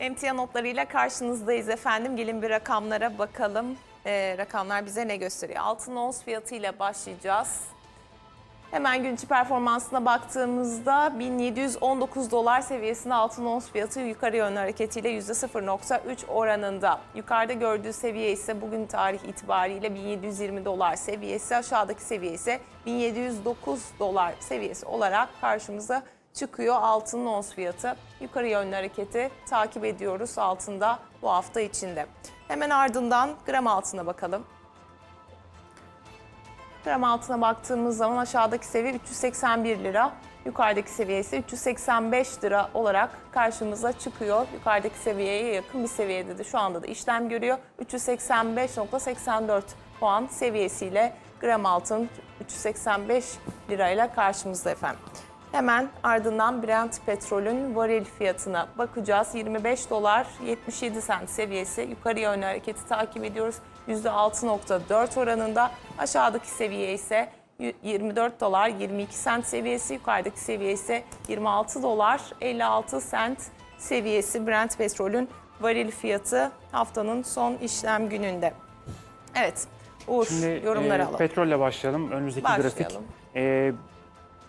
Emtia notlarıyla karşınızdayız efendim. Gelin bir rakamlara bakalım. Ee, rakamlar bize ne gösteriyor? Altın ons fiyatıyla başlayacağız. Hemen günkü performansına baktığımızda 1719 dolar seviyesinde altın ons fiyatı yukarı yönlü hareketiyle %0.3 oranında. Yukarıda gördüğü seviye ise bugün tarih itibariyle 1720 dolar seviyesi, aşağıdaki seviye ise 1709 dolar seviyesi olarak karşımıza çıkıyor altının ons fiyatı. Yukarı yönlü hareketi takip ediyoruz altında bu hafta içinde. Hemen ardından gram altına bakalım. Gram altına baktığımız zaman aşağıdaki seviye 381 lira, yukarıdaki seviye ise 385 lira olarak karşımıza çıkıyor. Yukarıdaki seviyeye yakın bir seviyede de şu anda da işlem görüyor. 385.84 puan seviyesiyle gram altın 385 lirayla karşımızda efendim. Hemen ardından Brent petrolün varil fiyatına bakacağız. 25 dolar 77 sent seviyesi yukarı yönlü hareketi takip ediyoruz. %6.4 oranında aşağıdaki seviye ise 24 dolar 22 sent seviyesi yukarıdaki seviye ise 26 dolar 56 sent seviyesi Brent petrolün varil fiyatı haftanın son işlem gününde. Evet Uğur Şimdi yorumları e, alalım. petrolle başlayalım. Önümüzdeki grafik. Başlayalım. E,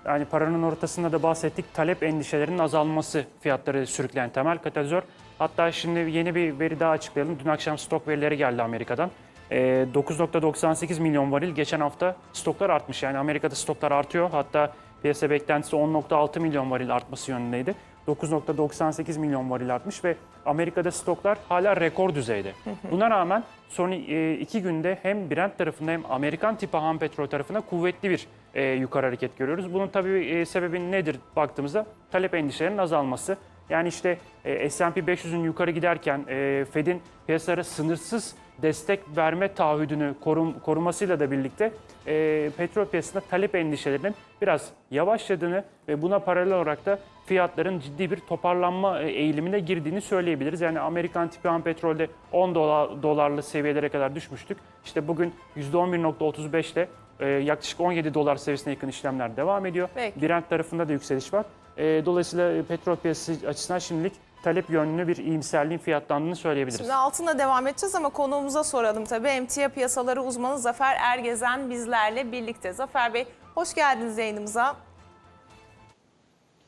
yani paranın ortasında da bahsettik. Talep endişelerinin azalması fiyatları sürükleyen temel katalizör. Hatta şimdi yeni bir veri daha açıklayalım. Dün akşam stok verileri geldi Amerika'dan. E, 9.98 milyon varil geçen hafta stoklar artmış. Yani Amerika'da stoklar artıyor. Hatta piyasa beklentisi 10.6 milyon varil artması yönündeydi. 9.98 milyon varil artmış ve Amerika'da stoklar hala rekor düzeyde. Buna rağmen son e, iki günde hem Brent tarafında hem Amerikan tipi ham petrol tarafında kuvvetli bir e, yukarı hareket görüyoruz. Bunun tabii e, sebebi nedir baktığımızda talep endişelerinin azalması. Yani işte e, S&P 500'ün yukarı giderken e, Fed'in piyasalara sınırsız destek verme taahhüdünü korum, korumasıyla da birlikte e, petrol piyasasında talep endişelerinin biraz yavaşladığını ve buna paralel olarak da fiyatların ciddi bir toparlanma e, eğilimine girdiğini söyleyebiliriz. Yani Amerikan tipi ham petrolde 10 dolar, dolarlı seviyelere kadar düşmüştük. İşte bugün %11.35 ile e, yaklaşık 17 dolar seviyesine yakın işlemler devam ediyor. Peki. Brent tarafında da yükseliş var. E, dolayısıyla petrol piyasası açısından şimdilik talep yönlü bir iyimserliğin fiyatlandığını söyleyebiliriz. Şimdi altına devam edeceğiz ama konuğumuza soralım tabii. Emtia piyasaları uzmanı Zafer Ergezen bizlerle birlikte. Zafer Bey hoş geldiniz yayınımıza.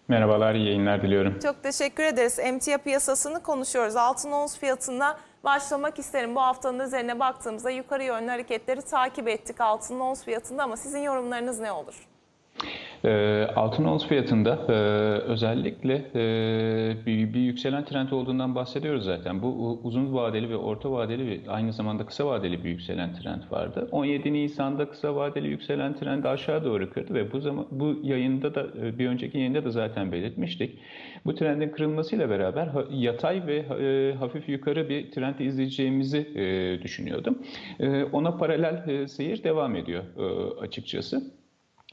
Merhabalar, iyi yayınlar diliyorum. Çok teşekkür ederiz. Emtia piyasasını konuşuyoruz. Altın ons fiyatına başlamak isterim. Bu haftanın üzerine baktığımızda yukarı yönlü hareketleri takip ettik altın ons fiyatında ama sizin yorumlarınız ne olur? Ee, altın ons fiyatında e, özellikle e, bir, bir yükselen trend olduğundan bahsediyoruz zaten. Bu uzun vadeli ve orta vadeli ve aynı zamanda kısa vadeli bir yükselen trend vardı. 17 Nisan'da kısa vadeli yükselen trend aşağı doğru kırdı ve bu zaman bu yayında da e, bir önceki yayında da zaten belirtmiştik. Bu trendin kırılmasıyla beraber yatay ve e, hafif yukarı bir trend izleyeceğimizi e, düşünüyordum. E, ona paralel e, seyir devam ediyor e, açıkçası.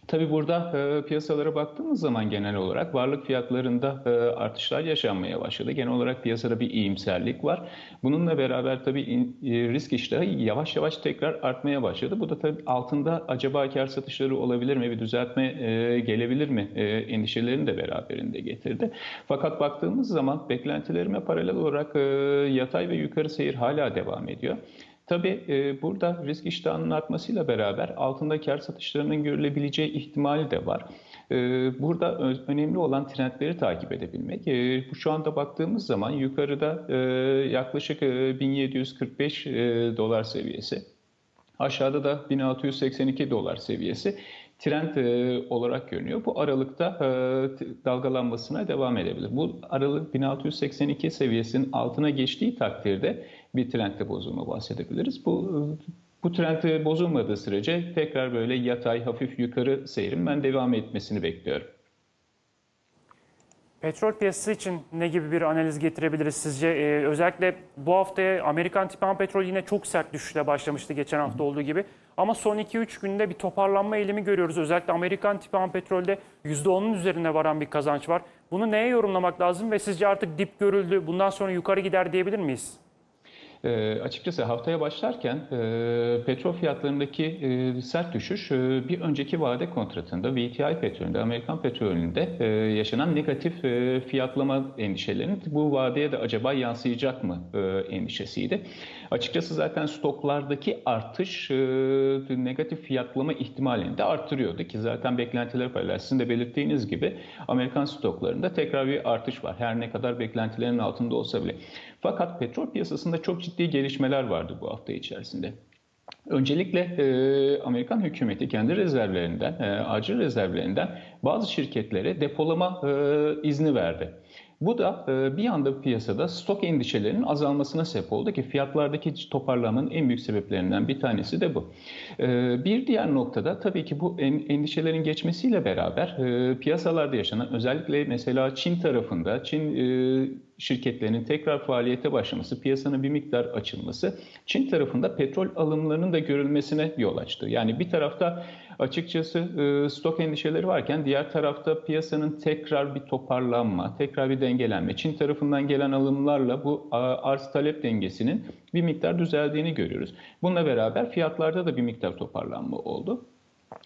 Tabii burada e, piyasalara baktığımız zaman genel olarak varlık fiyatlarında e, artışlar yaşanmaya başladı. Genel olarak piyasada bir iyimserlik var. Bununla beraber tabii in- e, risk iştahı yavaş yavaş tekrar artmaya başladı. Bu da tabii altında acaba kar satışları olabilir mi, bir düzeltme e, gelebilir mi e, endişelerini de beraberinde getirdi. Fakat baktığımız zaman beklentilerime paralel olarak e, yatay ve yukarı seyir hala devam ediyor. Tabii e, burada risk iştahının artmasıyla beraber altında kar satışlarının görülebileceği ihtimali de var. E, burada önemli olan trendleri takip edebilmek. E, bu şu anda baktığımız zaman yukarıda e, yaklaşık e, 1745 e, dolar seviyesi. Aşağıda da 1682 dolar seviyesi trend e, olarak görünüyor. Bu aralıkta e, dalgalanmasına devam edebilir. Bu aralık 1682 seviyesinin altına geçtiği takdirde bir trendde bozulma bahsedebiliriz. Bu bu trend bozulmadığı sürece tekrar böyle yatay hafif yukarı seyrin ben devam etmesini bekliyorum. Petrol piyasası için ne gibi bir analiz getirebiliriz sizce? Ee, özellikle bu haftaya Amerikan tipi ham petrol yine çok sert düşüşle başlamıştı geçen hafta olduğu gibi. Ama son 2-3 günde bir toparlanma eğilimi görüyoruz. Özellikle Amerikan tipi ham petrolde %10'un üzerine varan bir kazanç var. Bunu neye yorumlamak lazım ve sizce artık dip görüldü, bundan sonra yukarı gider diyebilir miyiz? E, açıkçası haftaya başlarken e, petrol fiyatlarındaki e, sert düşüş e, bir önceki vade kontratında VTI petrolünde, Amerikan petrolünde e, yaşanan negatif e, fiyatlama endişelerinin bu vadeye de acaba yansıyacak mı e, endişesiydi. Açıkçası zaten stoklardaki artış e, negatif fiyatlama ihtimalini de arttırıyordu ki zaten beklentiler paralel. Sizin de belirttiğiniz gibi Amerikan stoklarında tekrar bir artış var. Her ne kadar beklentilerin altında olsa bile. Fakat petrol piyasasında çok ciddi gelişmeler vardı bu hafta içerisinde. Öncelikle e, Amerikan hükümeti kendi rezervlerinden, e, acil rezervlerinden bazı şirketlere depolama e, izni verdi. Bu da e, bir anda piyasada stok endişelerinin azalmasına sebep oldu ki fiyatlardaki toparlanmanın en büyük sebeplerinden bir tanesi de bu. E, bir diğer noktada tabii ki bu endişelerin geçmesiyle beraber e, piyasalarda yaşanan özellikle mesela Çin tarafında Çin şirketlerinin tekrar faaliyete başlaması, piyasanın bir miktar açılması Çin tarafında petrol alımlarının da görülmesine yol açtı. Yani bir tarafta açıkçası stok endişeleri varken diğer tarafta piyasanın tekrar bir toparlanma, tekrar bir dengelenme, Çin tarafından gelen alımlarla bu arz talep dengesinin bir miktar düzeldiğini görüyoruz. Bununla beraber fiyatlarda da bir miktar toparlanma oldu.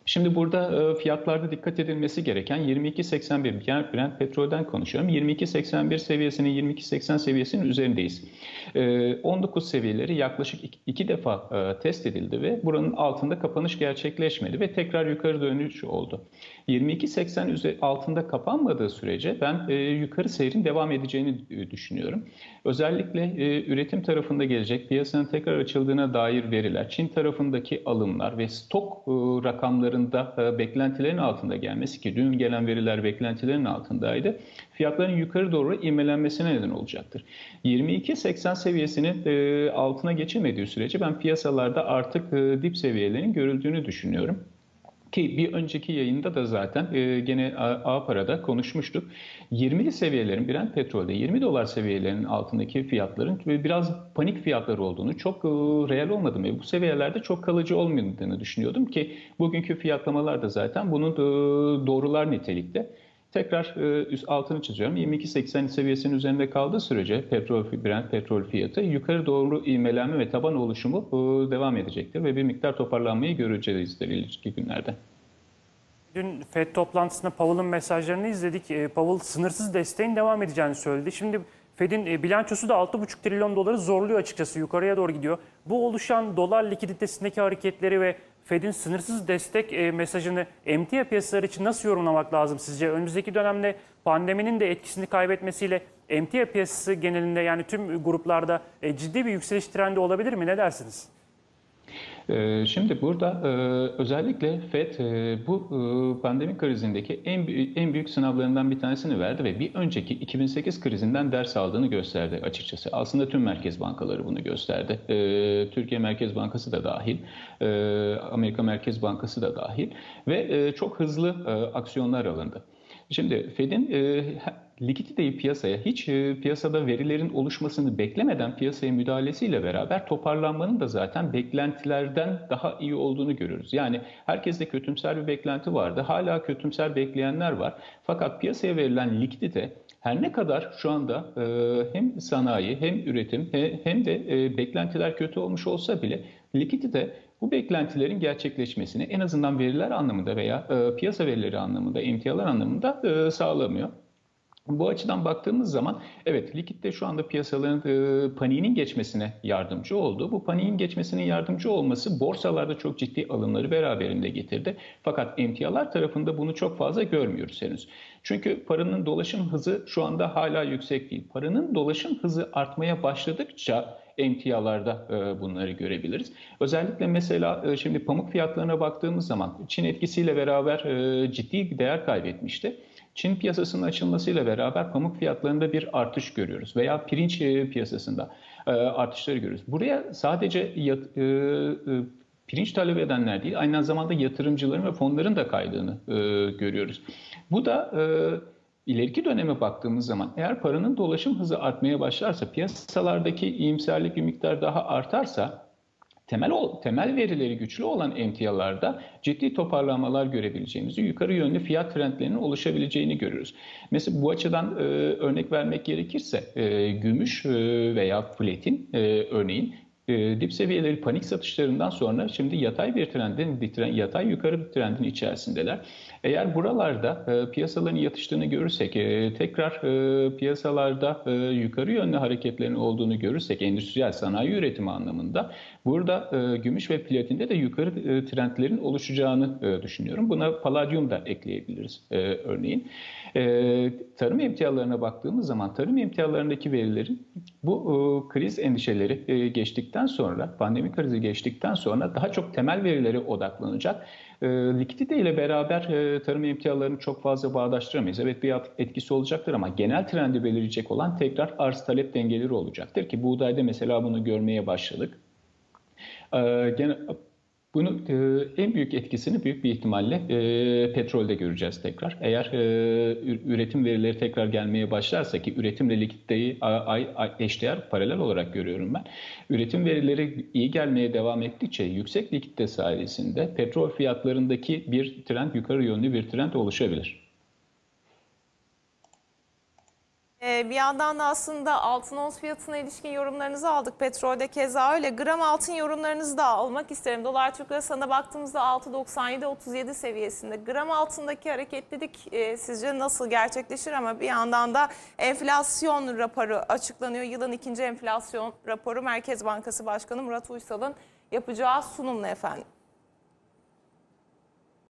Şimdi burada fiyatlarda dikkat edilmesi gereken 22.81 yani Brent petrolden konuşuyorum. 22.81 seviyesinin 22.80 seviyesinin üzerindeyiz. 19 seviyeleri yaklaşık iki defa test edildi ve buranın altında kapanış gerçekleşmedi ve tekrar yukarı dönüş oldu. 22.80 altında kapanmadığı sürece ben yukarı seyrin devam edeceğini düşünüyorum. Özellikle üretim tarafında gelecek piyasanın tekrar açıldığına dair veriler, Çin tarafındaki alımlar ve stok rakamlarında beklentilerin altında gelmesi ki dün gelen veriler beklentilerin altındaydı. Fiyatların yukarı doğru ivmelenmesine neden olacaktır. 22.80 seviyesinin altına geçemediği sürece ben piyasalarda artık dip seviyelerinin görüldüğünü düşünüyorum. Ki bir önceki yayında da zaten e, gene A-Para'da konuşmuştuk. 20'li seviyelerin Brent petrolde 20 dolar seviyelerinin altındaki fiyatların biraz panik fiyatları olduğunu, çok e, reel olmadığını ve bu seviyelerde çok kalıcı olmadığını düşünüyordum ki bugünkü fiyatlamalar da zaten bunun e, doğrular nitelikte. Tekrar üst altını çiziyorum. 22.80 seviyesinin üzerinde kaldığı sürece petrol, Brent petrol fiyatı yukarı doğru ivmelenme ve taban oluşumu devam edecektir ve bir miktar toparlanmayı göreceğiz ileriki günlerde. Dün FED toplantısında Powell'ın mesajlarını izledik. Powell sınırsız desteğin devam edeceğini söyledi. Şimdi Fed'in bilançosu da 6,5 trilyon doları zorluyor açıkçası yukarıya doğru gidiyor. Bu oluşan dolar likiditesindeki hareketleri ve Fed'in sınırsız destek mesajını emtia piyasaları için nasıl yorumlamak lazım sizce? Önümüzdeki dönemde pandeminin de etkisini kaybetmesiyle emtia piyasası genelinde yani tüm gruplarda ciddi bir yükseliş trendi olabilir mi? Ne dersiniz? Şimdi burada özellikle FED bu pandemi krizindeki en en büyük sınavlarından bir tanesini verdi ve bir önceki 2008 krizinden ders aldığını gösterdi açıkçası. Aslında tüm merkez bankaları bunu gösterdi. Türkiye Merkez Bankası da dahil, Amerika Merkez Bankası da dahil ve çok hızlı aksiyonlar alındı. Şimdi Fed'in e, likiditeyi piyasaya hiç e, piyasada verilerin oluşmasını beklemeden piyasaya müdahalesiyle beraber toparlanmanın da zaten beklentilerden daha iyi olduğunu görüyoruz. Yani herkeste kötümser bir beklenti vardı. Hala kötümser bekleyenler var. Fakat piyasaya verilen likidite her ne kadar şu anda e, hem sanayi hem üretim he, hem de e, beklentiler kötü olmuş olsa bile likidite bu beklentilerin gerçekleşmesini en azından veriler anlamında veya e, piyasa verileri anlamında, emtialar anlamında e, sağlamıyor. Bu açıdan baktığımız zaman evet likitte şu anda piyasaların e, paniğinin geçmesine yardımcı oldu. Bu paniğin geçmesinin yardımcı olması borsalarda çok ciddi alımları beraberinde getirdi. Fakat emtialar tarafında bunu çok fazla görmüyoruz henüz. Çünkü paranın dolaşım hızı şu anda hala yüksek değil. Paranın dolaşım hızı artmaya başladıkça emtialarda e, bunları görebiliriz. Özellikle mesela e, şimdi pamuk fiyatlarına baktığımız zaman Çin etkisiyle beraber e, ciddi değer kaybetmişti. Çin piyasasının açılmasıyla beraber pamuk fiyatlarında bir artış görüyoruz veya pirinç piyasasında artışları görüyoruz. Buraya sadece yat, pirinç talep edenler değil, aynı zamanda yatırımcıların ve fonların da kaydığını görüyoruz. Bu da İleriki döneme baktığımız zaman eğer paranın dolaşım hızı artmaya başlarsa, piyasalardaki iyimserlik bir miktar daha artarsa temel temel verileri güçlü olan emtialarda ciddi toparlanmalar görebileceğimizi, yukarı yönlü fiyat trendlerinin oluşabileceğini görürüz. Mesela bu açıdan e, örnek vermek gerekirse e, gümüş e, veya platin e, örneğin e, dip seviyeleri panik satışlarından sonra şimdi yatay bir trendin, bir yatay yukarı bir trendin içerisindeler. Eğer buralarda e, piyasaların yatıştığını görürsek, e, tekrar e, piyasalarda e, yukarı yönlü hareketlerin olduğunu görürsek, endüstriyel sanayi üretimi anlamında, burada e, gümüş ve platinde de yukarı e, trendlerin oluşacağını e, düşünüyorum. Buna paladyum da ekleyebiliriz e, örneğin. E, tarım emtialarına baktığımız zaman, tarım emtialarındaki verilerin bu e, kriz endişeleri e, geçtikten sonra, pandemi krizi geçtikten sonra daha çok temel verilere odaklanacak. E, likidite ile beraber e, tarım emtialarını çok fazla bağdaştıramayız. Evet bir etkisi olacaktır ama genel trendi belirleyecek olan tekrar arz talep dengeleri olacaktır ki buğdayda mesela bunu görmeye başladık. E, gene, bunu e, en büyük etkisini büyük bir ihtimalle e, petrolde göreceğiz tekrar. Eğer e, üretim verileri tekrar gelmeye başlarsa ki üretimle likiditeyi eşdeğer paralel olarak görüyorum ben. Üretim verileri iyi gelmeye devam ettikçe yüksek likidite sayesinde petrol fiyatlarındaki bir trend yukarı yönlü bir trend oluşabilir. Ee, bir yandan da aslında altın ons fiyatına ilişkin yorumlarınızı aldık. Petrolde keza öyle. Gram altın yorumlarınızı da almak isterim. Dolar Türk lirasına baktığımızda 6.97-37 seviyesinde. Gram altındaki hareketlilik e, sizce nasıl gerçekleşir? Ama bir yandan da enflasyon raporu açıklanıyor. Yılın ikinci enflasyon raporu Merkez Bankası Başkanı Murat Uysal'ın yapacağı sunumla efendim.